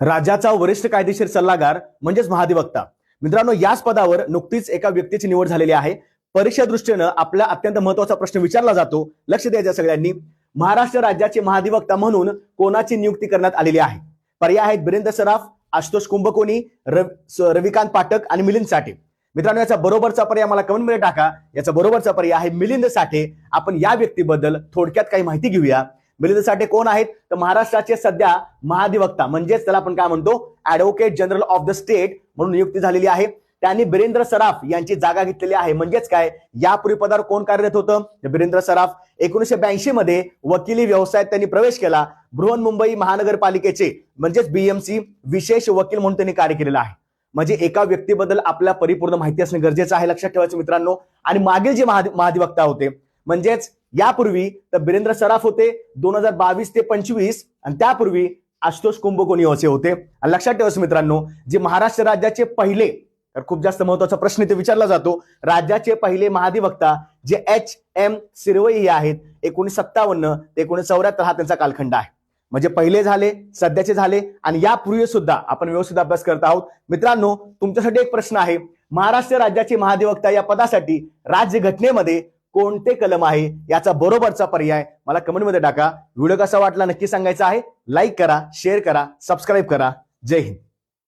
राज्याचा वरिष्ठ कायदेशीर सल्लागार म्हणजेच महाधिवक्ता. मित्रांनो याच पदावर नुकतीच एका व्यक्तीची निवड झालेली आहे. परीक्षा दृष्टीनं आपला अत्यंत महत्त्वाचा प्रश्न विचारला जातो. लक्ष द्यायच्या सगळ्यांनी. महाराष्ट्र राज्याचे महाधिवक्ता म्हणून कोणाची नियुक्ती करण्यात आलेली आहे? पर्याय आहेत बिरेंद्र सराफ आशुतोष कुंभकोणी स- रविकांत पाठक आणि मिलिंद साठे. मित्रांनो याचा बरोबरचा पर्याय मला कमेंटमध्ये टाका. याचा बरोबरचा पर्याय आहे मिलिंद साठे. आपण या व्यक्तीबद्दल थोडक्यात काही माहिती घेऊया. मिलिंद साठे कोण आहेत? तर महाराष्ट्राचे सध्या महाधिवक्ता म्हणजेच त्याला आपण काय म्हणतो? Advocate general of the state म्हणून नियुक्ती झालेली आहे. त्यांनी बिरेंद्र सराफ यांची जागा घेतलेली आहे. म्हणजेच काय? यापूर्वी पदावर कोण कार्यरत होतं? बिरेंद्र सराफ. एकोणीशे ब्याऐंशी मध्ये वकिली व्यवसायात त्यांनी प्रवेश केला. बृहन्मुंबई महानगरपालिकेचे म्हणजेच बीएमसी विशेष वकील म्हणून त्यांनी कार्य केलेलं आहे. म्हणजे एका व्यक्तीबद्दल आपल्या परिपूर्ण माहिती असणं गरजेचं आहे लक्षात ठेवायचं मित्रांनो. आणि मागील जे महाधिवक्ता होते म्हणजेच यापूर्वी तर बिरेंद्र सराफ होते दोन हजार बावीस ते पंचवीस आणि त्यापूर्वी आशुतोष कुंभकोणी असे होते. आणि लक्षात ठेवायचं मित्रांनो जे महाराष्ट्र राज्याचे पहिले तर खूप जास्त महत्त्वाचा प्रश्न इथे विचारला जातो राज्याचे पहिले महाधिवक्ता जे एच एम सिरवई हे आहेत एकोणीस सत्तावन्न ते एकोणीस चौऱ्याहत्तर हा त्यांचा कालखंड आहे. म्हणजे पहिले झाले सध्याचे झाले आणि यापूर्वी सुद्धा आपण व्यवस्थित अभ्यास करत आहोत. मित्रांनो तुमच्यासाठी एक प्रश्न आहे महाराष्ट्र राज्याचे महाधिवक्ता या पदासाठी राज्य घटनेमध्ये कोणते कलम आहे याचा बरोबरचा पर्याय मला कमेंटमध्ये टाका. व्हिडिओ कसा वाटला नक्की सांगायचा आहे. लाईक करा शेअर करा सबस्क्राईब करा. जय हिंद.